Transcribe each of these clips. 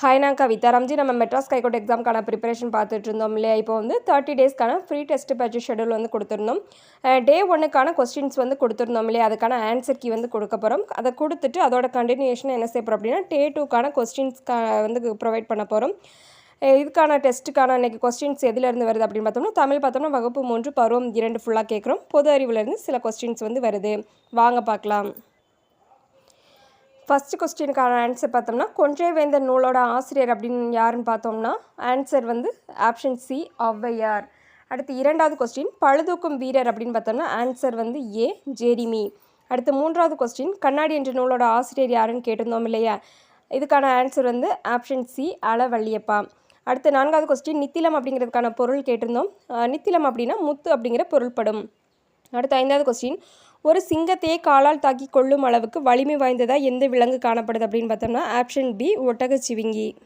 Hi நான் கவிதா. ரம்ஜி நம்ம Madras கைகோட் எக்ஸாம்க்கான preparation பார்த்துட்டு இருந்தோம் இல்லையா? இப்போ வந்து தேர்ட்டி டேஸ்க்கான ஃப்ரீ டெஸ்ட் பற்றி ஷெடியூல் வந்து கொடுத்துருந்தோம். டே ஒன்றுக்கான கொஸ்டின்ஸ் வந்து கொடுத்துருந்தோம் இல்லையா? அதுக்கான ஆன்சர் கீ வந்து கொடுக்க போகிறோம் அதை கொடுத்துட்டு அதோட கண்டினியூஷன் என்ன செய்ய போகிறோம் அப்படின்னா டே டூக்கான கொஸ்டின்ஸ்க்கா வந்து ப்ரொவைட் பண்ண போகிறோம் இதுக்கான டெஸ்ட்டுக்கான இன்றைக்கி கொஸ்டின்ஸ் எதுலேருந்து வருது அப்படின்னு பார்த்தோம்னா தமிழ் பார்த்தோம்னா வகுப்பு மூன்று பருவம் இரண்டு ஃபுல்லாக கேட்குறோம். பொது அறிவுலேருந்து சில கொஸ்டின்ஸ் வந்து வருது. வாங்க பார்க்கலாம். ஃபஸ்ட்டு கொஸ்டினுக்கான ஆன்சர் பார்த்தோம்னா கொன்றே வேந்தர் நூலோட ஆசிரியர் அப்படின்னு யாருன்னு பார்த்தோம்னா ஆன்சர் வந்து ஆப்ஷன் சி ஔவையார். அடுத்து இரண்டாவது கொஸ்டின் பழுதூக்கும் வீரர் அப்படின்னு பார்த்தோம்னா ஆன்சர் வந்து ஏ ஜெரிமி அடுத்து மூன்றாவது கொஸ்டின் கண்ணாடி என்ற நூலோட ஆசிரியர் யாருன்னு கேட்டிருந்தோம் இல்லையா? இதுக்கான ஆன்சர் வந்து ஆப்ஷன் சி அளவள்ளியப்பா அடுத்து நான்காவது கொஸ்டின் நித்திலம் அப்படிங்கிறதுக்கான பொருள் கேட்டிருந்தோம். நித்திலம் அப்படின்னா முத்து அப்படிங்கிற பொருள்படும். அடுத்து ஐந்தாவது கொஸ்டின் ஒரு சிங்கத்தையே காலால் தாக்கி கொள்ளும் அளவுக்கு வலிமை வாய்ந்ததாக எந்த விலங்கு காணப்படுது அப்படின்னு பார்த்தோம்னா ஆப்ஷன் பி ஒட்டகச்சிவிங்கி.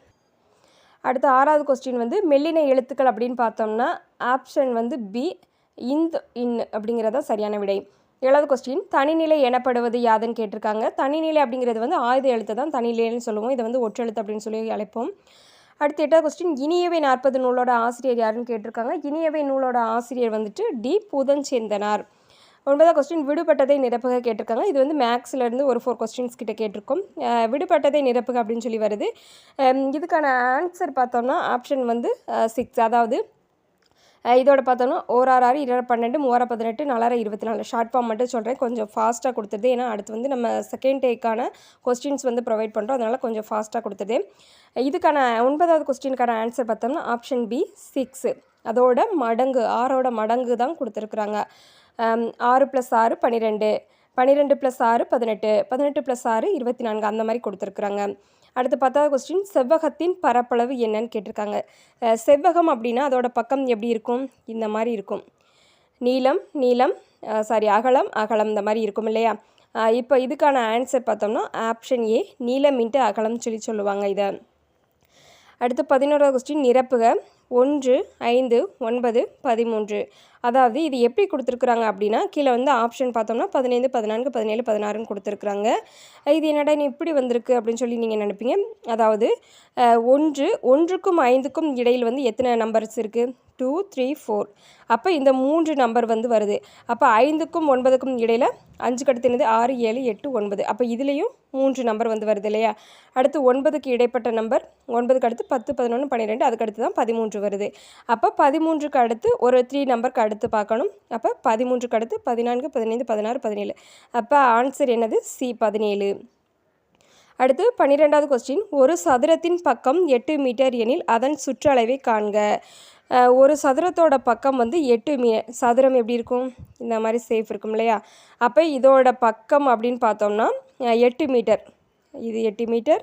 அடுத்து ஆறாவது கொஸ்டின் வந்து மெல்லின எழுத்துக்கள் அப்படின்னு பார்த்தோம்னா ஆப்ஷன் வந்து பி இந்த் இன் அப்படிங்கிறதான் சரியான விடை. ஏழாவது கொஸ்டின் தனிநிலை எனப்படுவது யாதுன்னு கேட்டிருக்காங்க. தனிநிலை அப்படிங்கிறது வந்து ஆயுத எழுத்து தான் தனிநிலைன்னு சொல்லுவோம். இதை வந்து ஒற்றெழுத்து அப்படின்னு சொல்லி அழைப்போம். அடுத்து எட்டாவது கொஸ்டின் இனியவை நாற்பது நூலோட ஆசிரியர் யாருன்னு கேட்டிருக்காங்க. இனியவை நூலோட ஆசிரியர் வந்துட்டு டி புதஞ்சேந்தனார் ஒன்பதாவது கொஸ்டின் விடுபட்டதை நிரப்புக கேட்டிருக்காங்க. இது வந்து மேக்ஸ்லேருந்து ஒரு ஃபோர் கொஸ்டின்ஸ் கிட்ட கேட்டிருக்கோம். விடுபட்டதை நிரப்புக அப்படின்னு சொல்லி வருது. இதுக்கான ஆன்சர் பார்த்தோம்னா ஆப்ஷன் வந்து சிக்ஸ் அதாவது இதோட பார்த்தோன்னா ஓராறு ஆறு இருபது பன்னெண்டு மூவாயிரம் பதினெட்டு நாலாயிரம் இருபத்தி நாலு. ஷார்ட் ஃபார்ம் மட்டும் சொல்கிறேன் கொஞ்சம் ஃபாஸ்ட்டாக கொடுத்துருது ஏன்னா அடுத்து வந்து நம்ம செகண்ட் டேக்கான கொஸ்டின்ஸ் வந்து ப்ரொவைட் பண்ணுறோம் அதனால் கொஞ்சம் ஃபாஸ்ட்டாக கொடுத்துருது இதுக்கான ஒன்பதாவது கொஸ்டினுக்கான ஆன்சர் பார்த்தோம்னா ஆப்ஷன் பி சிக்ஸு அதோட மடங்கு ஆறோட மடங்கு தான் கொடுத்துருக்குறாங்க. ஆறு ப்ளஸ் ஆறு பன்னிரெண்டு பன்னிரெண்டு ப்ளஸ் ஆறு பதினெட்டு. பதினெட்டு ப்ளஸ் ஆறு இருபத்தி நான்கு அந்த மாதிரி கொடுத்துருக்குறாங்க. அடுத்து பத்தாவது கொஸ்டின் செவ்வகத்தின் பரப்பளவு என்னன்னு கேட்டிருக்காங்க. செவ்வகம் அப்படின்னா அதோட பக்கம் எப்படி இருக்கும்? இந்த மாதிரி இருக்கும். நீளம் நீளம் சாரி அகலம் அகலம் இந்த மாதிரி இருக்கும் இல்லையா? இப்போ இதுக்கான ஆன்சர் பார்த்தோம்னா ஆப்ஷன் ஏ நீளம் இன்ட்டு அகலம்னு சொல்லி சொல்லுவாங்க இதை. அடுத்து பதினோராவது கொஸ்டின் நிரப்புக. ஒன்று ஐந்து ஒன்பது பதிமூன்று. அதாவது இது எப்படி கொடுத்துருக்குறாங்க அப்படின்னா கீழே வந்து ஆப்ஷன் பார்த்தோம்னா பதினைந்து பதினான்கு பதினேழு பதினாறுன்னு கொடுத்துருக்குறாங்க. இது என்னடா நீ இப்படி வந்திருக்கு அப்படின்னு சொல்லி நீங்கள் நினைப்பீங்க. அதாவது ஒன்று ஒன்றுக்கும் ஐந்துக்கும் இடையில் வந்து எத்தனை நம்பர்ஸ் இருக்குது டூ த்ரீ ஃபோர் அப்போ இந்த மூன்று நம்பர் வந்து வருது. அப்போ ஐந்துக்கும் ஒன்பதுக்கும் இடையில் அஞ்சு கடத்தினது ஆறு ஏழு எட்டு ஒன்பது. அப்போ இதுலேயும் மூன்று நம்பர் வந்து வருது இல்லையா? அடுத்து ஒன்பதுக்கு இடைப்பட்ட நம்பர் ஒன்பதுக்கு அடுத்து பத்து பதினொன்று பன்னிரெண்டு அதுக்கு அடுத்து தான் பதிமூன்று வருது. அப்போ பதிமூன்றுக்கு அடுத்து ஒரு த்ரீ நம்பருக்கு அடுத்து அடுத்து பார்க்கணும். அப்போ பதிமூன்றுக்கு அடுத்து பதினான்கு பதினைந்து பதினாறு பதினேழு. அப்போ ஆன்சர் என்னது? சி பதினேழு. அடுத்து பன்னிரெண்டாவது கொஸ்டின் ஒரு சதுரத்தின் பக்கம் எட்டு மீட்டர் எனில் அதன் சுற்றளவை காண்க. ஒரு சதுரத்தோட பக்கம் வந்து எட்டு மீ சதுரம் எப்படி இருக்கும்? இந்த மாதிரி சேஃப் இருக்கும் இல்லையா? அப்போ இதோட பக்கம் அப்படின்னு பார்த்தோம்னா எட்டு மீட்டர். இது எட்டு மீட்டர்.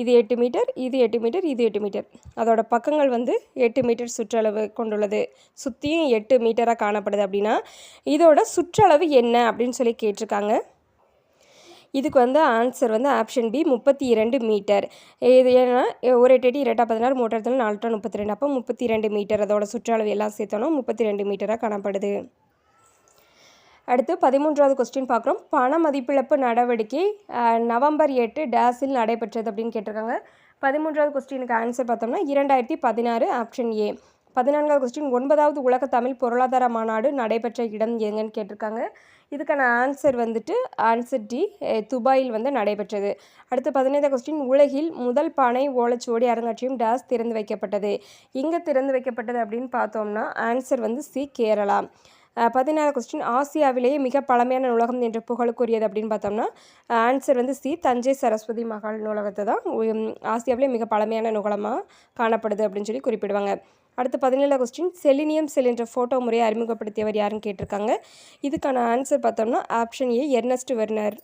இது எட்டு மீட்டர் இது எட்டு மீட்டர் இது எட்டு மீட்டர். அதோட பக்கங்கள் வந்து எட்டு மீட்டர் சுற்றளவு கொண்டுள்ளது. சுற்றியும் எட்டு மீட்டராக காணப்படுது அப்படின்னா இதோட சுற்றளவு என்ன அப்படின்னு சொல்லி கேட்டிருக்காங்க. இதுக்கு வந்து ஆன்சர் வந்து ஆப்ஷன் பி முப்பத்தி இரண்டு மீட்டர். இது ஏன்னா ஒரு எட்டு எட்டு இரட்டா பதினாறு மூட்டை நாலு டன் முப்பத்தி ரெண்டு அப்போ முப்பத்தி ரெண்டு மீட்டர் அதோட சுற்றளவு எல்லாம் சேர்த்தோன்னா முப்பத்தி ரெண்டு மீட்டராக காணப்படுது. அடுத்து பதிமூன்றாவது கொஸ்டின் பார்க்குறோம். பண மதிப்பிழப்பு நடவடிக்கை நவம்பர் எட்டு டேஸில் நடைபெற்றது அப்படின்னு கேட்டிருக்காங்க. பதிமூன்றாவது கொஸ்டினுக்கு ஆன்சர் பார்த்தோம்னா இரண்டாயிரத்தி பதினாறு ஆப்ஷன் ஏ பதினான்காவது கொஸ்டின் ஒன்பதாவது உலக தமிழ் பொருளாதார மாநாடு நடைபெற்ற இடம் எங்கன்னு கேட்டிருக்காங்க. இதுக்கான ஆன்சர் வந்துட்டு ஆன்சர் டி துபாயில் வந்து நடைபெற்றது. அடுத்து பதினைந்தாவது கொஸ்டின் உலகில் முதல் பானை ஓலைச்சுவடி அருங்காட்சியகம் டேஸ் திறந்து வைக்கப்பட்டது. எங்கே திறந்து வைக்கப்பட்டது அப்படின்னு பார்த்தோம்னா ஆன்சர் வந்து சி கேரளா. பதினாறு கொஸ்டின் ஆசியாவிலேயே மிக பழமையான நூலகம் என்ற புகழுக்குரியது அப்படின்னு பார்த்தோம்னா ஆன்சர் வந்து சி தஞ்சை சரஸ்வதி மகால் நூலகத்தை தான் ஆசியாவிலேயே ஆசியாவிலே மிக பழமையான நூலகமாக காணப்படுது அப்படின்னு சொல்லி குறிப்பிடுவாங்க. அடுத்து பதினேழு கொஸ்டின் செலினியம் செல் என்ற ஃபோட்டோ முறையை அறிமுகப்படுத்தியவர் யாருன்னு கேட்டிருக்காங்க. இதுக்கான ஆன்சர் பார்த்தோம்னா ஆப்ஷன் ஏ எர்னஸ்ட் வெர்னர்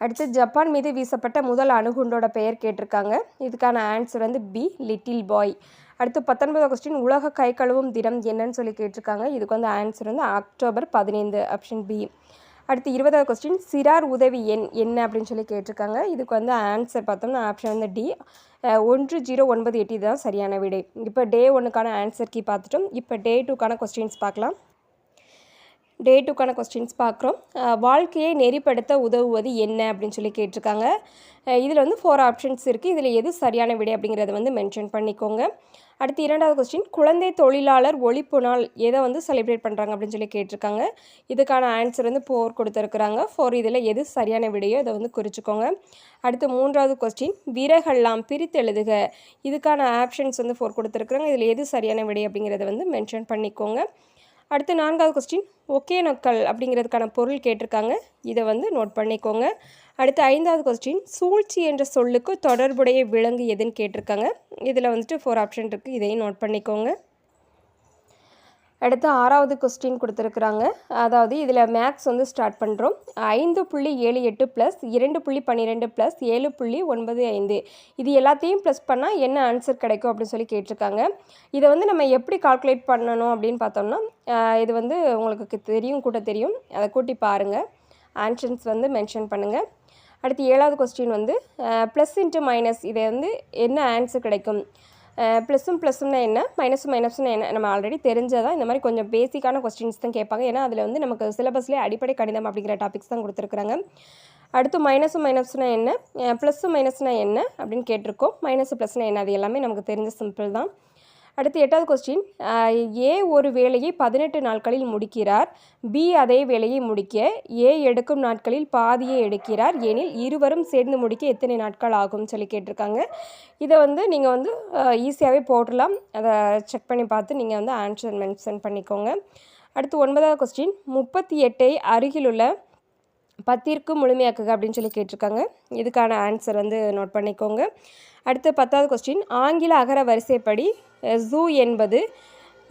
அடுத்து ஜப்பான் மீது வீசப்பட்ட முதல் அணுகுண்டோட பெயர் கேட்டிருக்காங்க. இதுக்கான ஆன்சர் வந்து பி லிட்டில் பாய் அடுத்து பத்தொன்பதாம் கொஸ்டின் உலக கை கழுவும் தினம் என்னன்னு சொல்லி கேட்டிருக்காங்க. இதுக்கு வந்து ஆன்சர் வந்து அக்டோபர் பதினைந்து ஆப்ஷன் பி அடுத்து இருபதாவது கொஸ்டின் சிறார் உதவி எண் என்ன அப்படின்னு சொல்லி கேட்டிருக்காங்க. இதுக்கு வந்து ஆன்சர் பார்த்தோம்னா ஆப்ஷன் வந்து டி ஒன்று ஜீரோ ஒன்பது எட்டு இதுதான் சரியான விடை. இப்போ டே ஒன்றுக்கான ஆன்சர் கீ பார்த்துட்டோம். இப்போ டே டூக்கான கொஸ்டின்ஸ் பார்க்கலாம். டே டூக்கான கொஸ்டின்ஸ் பார்க்குறோம் வாழ்க்கையை நெறிப்படுத்த உதவுவது என்ன அப்படின்னு சொல்லி கேட்டிருக்காங்க. இதில் வந்து ஃபோர் ஆப்ஷன்ஸ் இருக்குது இதில் எது சரியான விடை அப்படிங்கிறத வந்து மென்ஷன் பண்ணிக்கோங்க. அடுத்து இரண்டாவது கொஸ்டின் குழந்தை தொழிலாளர் ஒழிப்பு நாள் எதை வந்து செலிப்ரேட் பண்ணுறாங்க அப்படின்னு சொல்லி கேட்டிருக்காங்க. இதுக்கான ஆன்சர் வந்து ஃபோர் கொடுத்துருக்குறாங்க. ஃபோர் இதில் எது சரியான விடையோ இதை வந்து குறிச்சிக்கோங்க. அடுத்து மூன்றாவது கொஸ்டின் விரகல்லாம் பிரித்து எழுதுக. இதுக்கான ஆப்ஷன்ஸ் வந்து ஃபோர் கொடுத்துருக்குறாங்க. இதில் எது சரியான விடை அப்படிங்கிறத வந்து மென்ஷன் பண்ணிக்கோங்க. அடுத்து நான்காவது கொஸ்டின் ஒகேனக்கல் அப்படிங்கிறதுக்கான பொருள் கேட்டிருக்காங்க. இதை வந்து நோட் பண்ணிக்கோங்க. அடுத்து ஐந்தாவது கொஸ்டின் சூழ்ச்சி என்ற சொல்லுக்கு தொடர்புடைய விலங்கு எதுன்னு கேட்டிருக்காங்க. இதில் வந்துட்டு ஃபோர் ஆப்ஷன் இருக்குது இதையும் நோட் பண்ணிக்கோங்க. அடுத்து ஆறாவது கொஸ்டின் கொடுத்துருக்குறாங்க. அதாவது இதில் மேக்ஸ் வந்து ஸ்டார்ட் பண்ணுறோம் ஐந்து புள்ளி ஏழு எட்டு ப்ளஸ் இரண்டு புள்ளி பன்னிரெண்டு ப்ளஸ் ஏழு புள்ளி ஒன்பது ஐந்து. இது எல்லாத்தையும் ப்ளஸ் பண்ணால் என்ன ஆன்சர் கிடைக்கும் அப்படின்னு சொல்லி கேட்டிருக்காங்க. இதை வந்து நம்ம எப்படி கால்குலேட் பண்ணணும் அப்படின்னு பார்த்தோம்னா இது வந்து உங்களுக்கு தெரியும் கூட தெரியும். அதை கூட்டி பாருங்கள் ஆன்சன்ஸ் வந்து மென்ஷன் பண்ணுங்கள் அடுத்து ஏழாவது கொஸ்டின் வந்து ப்ளஸ் இன்ட்டு மைனஸ் இதை வந்து என்ன ஆன்சர் கிடைக்கும்? ப்ளஸும் ப்ளஸும்னா என்ன? மைனஸும் மைனஸும்னா என்ன? நம்ம ஆல்ரெடி தெரிஞ்சதான் இந்த மாதிரி கொஞ்சம் பேசிக்கான கொஸ்டின்ஸ் தான் கேட்பாங்க. ஏன்னா அதில் வந்து நமக்கு சிலபஸ்லேயே அடிப்படை கணிதம் அப்படிங்கிற டாபிக்ஸ் தான் கொடுத்துருக்குறாங்க. அடுத்து மைனஸும் மைனஸ்னால் என்ன? ப்ளஸ்ஸும் மைனஸ்னால் என்ன? அப்படின்னு கேட்டிருக்கோம். மைனஸ் ப்ளஸ்னால் என்ன? அது எல்லாமே நமக்கு தெரிஞ்ச சிம்பிள் தான். அடுத்து எட்டாவது கொஸ்டின் ஏ ஒரு வேலையை பதினெட்டு நாட்களில் முடிக்கிறார் பி அதே வேலையை முடிக்க ஏ எடுக்கும் நாட்களில் பாதியை எடுக்கிறார் எனில் இருவரும் சேர்ந்து முடிக்க எத்தனை நாட்கள் ஆகும்னு சொல்லி கேட்டிருக்காங்க. இதை வந்து நீங்கள் வந்து ஈஸியாகவே போடலாம். அதை செக் பண்ணி பார்த்து நீங்கள் வந்து ஆன்சர் மென்ஷன் பண்ணிக்கோங்க. அடுத்து ஒன்பதாவது கொஸ்டின் முப்பத்தி எட்டை அருகிலுள்ள பத்திற்கு முழுமையாக்குக அப்படின்னு சொல்லி கேட்டிருக்காங்க. இதுக்கான ஆன்சர் வந்து நோட் பண்ணிக்கோங்க. அடுத்து பத்தாவது கொஸ்டின் ஆங்கில அகர வரிசைப்படி ஜூ என்பது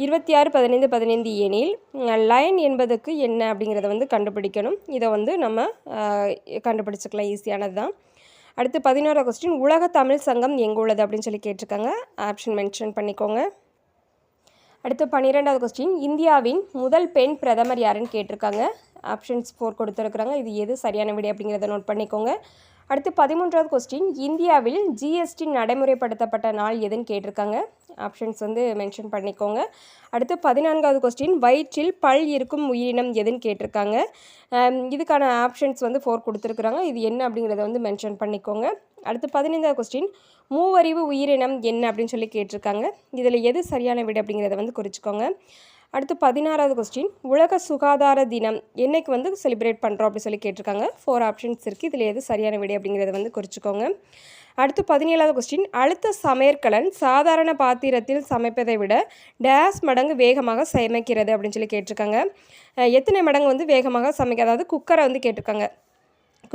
இருபத்தி ஆறு பதினைந்து பதினைந்து எனில் லைன் என்பதுக்கு என்ன அப்படிங்கிறத வந்து கண்டுபிடிக்கணும். இதை வந்து நம்ம கண்டுபிடிச்சிக்கலாம். ஈஸியானது தான். அடுத்து பதினோரா கொஸ்டின் உலக தமிழ் சங்கம் எங்கே உள்ளது அப்படின்னு சொல்லி கேட்டிருக்காங்க. ஆப்ஷன் மென்ஷன் பண்ணிக்கோங்க. அடுத்து பன்னிரெண்டாவது கொஸ்டின் இந்தியாவின் முதல் பெண் பிரதமர் யாருன்னு கேட்டிருக்காங்க. ஆப்ஷன்ஸ் ஃபோர் கொடுத்துருக்குறாங்க. இது எது சரியான விடை அப்படிங்கிறத நோட் பண்ணிக்கோங்க. அடுத்து பதிமூன்றாவது கொஸ்டின் இந்தியாவில் ஜிஎஸ்டி நடைமுறைப்படுத்தப்பட்ட நாள் எதுன்னு கேட்டிருக்காங்க. ஆப்ஷன்ஸ் வந்து மென்ஷன் பண்ணிக்கோங்க. அடுத்து பதினான்காவது கொஸ்டின் வயிற்றில் பல் இருக்கும் உயிரினம் எதுன்னு கேட்டிருக்காங்க. இதுக்கான ஆப்ஷன்ஸ் வந்து ஃபோர் கொடுத்துருக்குறாங்க. இது என்ன அப்படிங்கிறத வந்து மென்ஷன் பண்ணிக்கோங்க. அடுத்து பதினைந்தாவது கொஸ்டின் மூவறிவு உயிரினம் என்ன அப்படின்னு சொல்லி கேட்டிருக்காங்க. இதில் எது சரியான விடை அப்படிங்கிறத வந்து குறிச்சிக்கோங்க. அடுத்து பதினாறாவது கொஸ்டின் உலக சுகாதார தினம். என்னைக்கு வந்து செலிப்ரேட் பண்ணுறோம் அப்படின்னு சொல்லி கேட்டிருக்காங்க. ஃபோர் ஆப்ஷன்ஸ் இருக்குது இதில் எது சரியான விடை அப்படிங்கிறத வந்து குறிச்சிக்கோங்க. அடுத்து பதினேழாவது கொஸ்டின் அழுத்த சமையற்கலன் சாதாரண பாத்திரத்தில் சமைப்பதை விட டேஸ் மடங்கு வேகமாக சமைக்கிறது அப்படின்னு சொல்லி கேட்டிருக்காங்க. எத்தனை மடங்கு வந்து வேகமாக சமைக்க அதாவது குக்கரை வந்து கேட்டிருக்காங்க.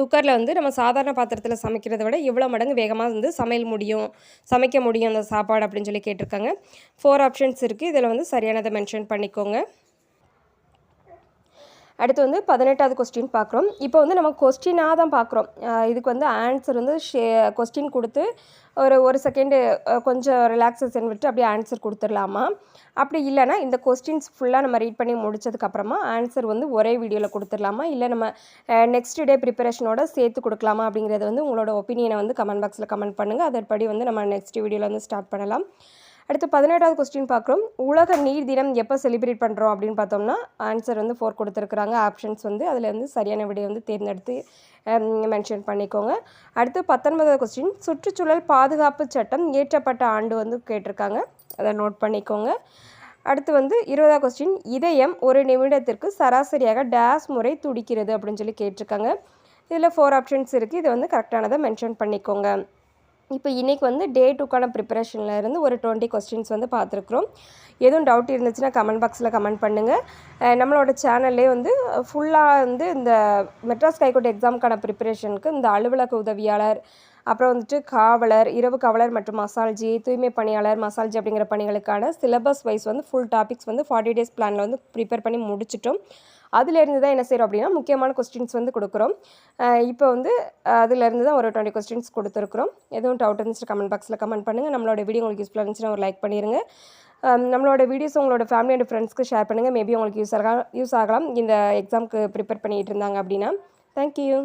குக்கரில் வந்து நம்ம சாதாரண பாத்திரத்தில் சமைக்கிறத விட இவ்வளோ மடங்கு வேகமாக வந்து சமையல் முடியும். சமைக்க முடியும் அந்த சாப்பாடு அப்படின்னு சொல்லி கேட்டிருக்காங்க. ஃபோர் ஆப்ஷன்ஸ் இருக்குது இதில் வந்து சரியானதை மென்ஷன் பண்ணிக்கோங்க. அடுத்து வந்து பதினெட்டாவது கொஸ்டின் பார்க்குறோம். இப்போ வந்து நம்ம கொஸ்டினாக தான் பார்க்குறோம். இதுக்கு வந்து ஆன்சர் வந்து ஷே கொஸ்டின் கொடுத்து ஒரு ஒரு செகண்டு கொஞ்சம் ரிலாக்ஸேஷன் விட்டு அப்படியே ஆன்சர் கொடுத்துடலாமா? அப்படி இல்லைனா இந்த கொஸ்டின்ஸ் ஃபுல்லாக நம்ம ரீட் பண்ணி முடிச்சதுக்கப்புறமா ஆன்சர் வந்து ஒரே வீடியோவில் கொடுத்துடலாமா? இல்லை நம்ம நெக்ஸ்ட் டே ப்ரிப்பரேஷனோட சேர்த்து கொடுக்கலாமா? அப்படிங்கிறது வந்து உங்களோட ஒப்பீனியனை வந்து கமெண்ட் பாக்ஸில் கமெண்ட் பண்ணுங்கள் அதன்படி வந்து நம்ம நெக்ஸ்ட் வீடியோவில் வந்து ஸ்டார்ட் பண்ணலாம். அடுத்து பதினெட்டாவது கொஸ்டின் பார்க்குறோம். உலக நீர் தினம் எப்போ செலிப்ரேட் பண்ணுறோம் அப்படின்னு பார்த்தோம்னா ஆன்சர் வந்து ஃபோர் கொடுத்துருக்குறாங்க. ஆப்ஷன்ஸ் வந்து அதில் வந்து சரியான விடையை வந்து தேர்ந்தெடுத்து மென்ஷன் பண்ணிக்கோங்க. அடுத்து பத்தொன்பதாவது கொஸ்டின் சுற்றுச்சூழல் பாதுகாப்பு சட்டம் இயற்றப்பட்ட ஆண்டு வந்து கேட்டிருக்காங்க. அதை நோட் பண்ணிக்கோங்க. அடுத்து வந்து இருபதாவது கொஸ்டின் இதயம் ஒரு நிமிடத்திற்கு சராசரியாக டேஸ் முறை துடிக்கிறது அப்படின்னு சொல்லி கேட்டிருக்காங்க. இதில் ஃபோர் ஆப்ஷன்ஸ் இருக்குது இதை வந்து கரெக்டானதை மென்ஷன் பண்ணிக்கோங்க. இப்போ இன்றைக்கி வந்து டே டூக்கான ப்ரிப்பரேஷனில் இருந்து ஒரு டுவெண்ட்டி கொஸ்டின்ஸ் வந்து பார்த்துருக்குறோம். எதுவும் டவுட் இருந்துச்சுன்னா கமெண்ட் பாக்ஸில் கமெண்ட் பண்ணுங்கள் நம்மளோட சேனல்லே வந்து ஃபுல்லாக வந்து இந்த மெட்ராஸ் கைகோட் எக்ஸாமுக்கான ப்ரிப்பரேஷனுக்கு இந்த அலுவலக உதவியாளர் அப்புறம் வந்துட்டு காவலர் இரவு காவலர் மற்றும் மசால்ஜி தூய்மை பணியாளர் மசால்ஜி அப்படிங்கிற பணிகளுக்கான சிலபஸ் வைஸ் வந்து ஃபுல் டாபிக்ஸ் வந்து ஃபார்ட்டி டேஸ் பிளானில் வந்து ப்ரிப்பேர் பண்ணி முடிச்சிட்டோம். அதுலேருந்து தான் என்ன செய்கிறோம் அப்படின்னா முக்கியமான கொஸ்டின்ஸ் வந்து கொடுக்குறோம். இப்போ வந்து அதுலேருந்து தான் ஒரு டுவெண்ட்டி கொஸ்டின்ஸ் கொடுத்துருக்குறோம். எதுவும் டவுட் இருந்துச்சு கமெண்ட் பாக்ஸில் கமெண்ட் பண்ணுங்கள் நம்மளோட வீடியோ உங்களுக்கு யூஸ்ஃபுல்லாக இருந்துச்சுன்னா ஒரு லைக் பண்ணிடுங்க நம்மளோட வீடியோஸ் உங்களோட ஃபேமிலி அண்ட் ஃப்ரெண்ட்ஸ்க்கு ஷேர் பண்ணுங்கள் மேபி உங்களுக்கு யூஸ் ஆகலாம் யூஸ் ஆகலாம். இந்த எக்ஸாமுக்கு ப்ரிப்பேர் பண்ணிகிட்டு இருந்தாங்க அப்படின்னா. தேங்க்யூ